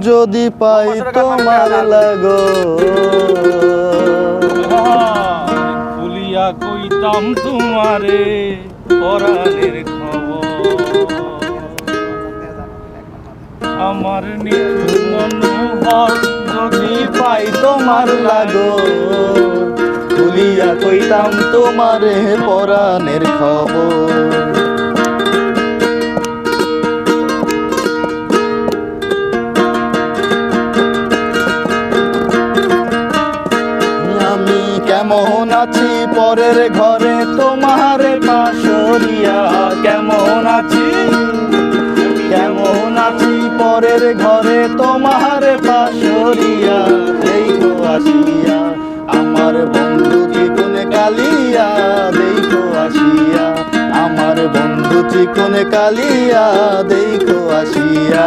যদি পাই তোমার লাগো। ভুলিয়া কইতাম তোমারে পরাণের আমার মনোহর যদি পাই তোমার লাগো। খুলিয়া কইতাম তোমারে পরাণের খবর। কেমন আছি? পরের ঘরে তোমার পাশরিয়া কেমন আছি? কেমন আছি? পরের ঘরে তোমার পাশরিয়া দেখো আসিয়া। আমার বন্ধু চিকুন কালিয়া দেখো আসিয়া। আমার বন্ধু চিকুন কালিয়া দেখো আসিয়া।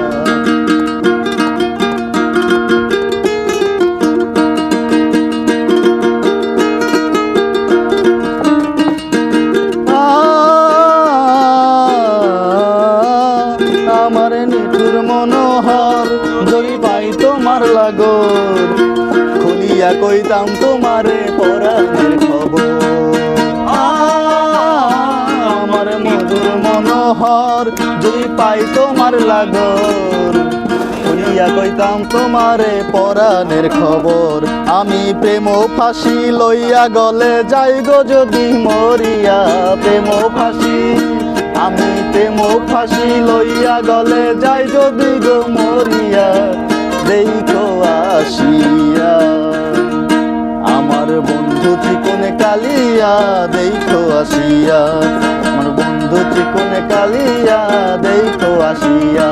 খুলিয়া কইতাম তোমারে পরাণের খবর। আমার মধুর মনোহর যদি পাই তোমার লাগর। খুলিয়া কইতাম তোমারে পরাণের খবর। আমি প্রেম ফাঁসি লইয়া গলে যাই গো যদি মরিয়া। প্রেম ফাঁসি, আমি প্রেম ফাঁসি লইয়া গলে যাই যদি গো মরিয়া। আসিয়া আমার বন্ধু চিকনে কালিয়া দেখো আসিয়া আমার বন্ধু চিকনে কালিয়া দেখো আসিয়া।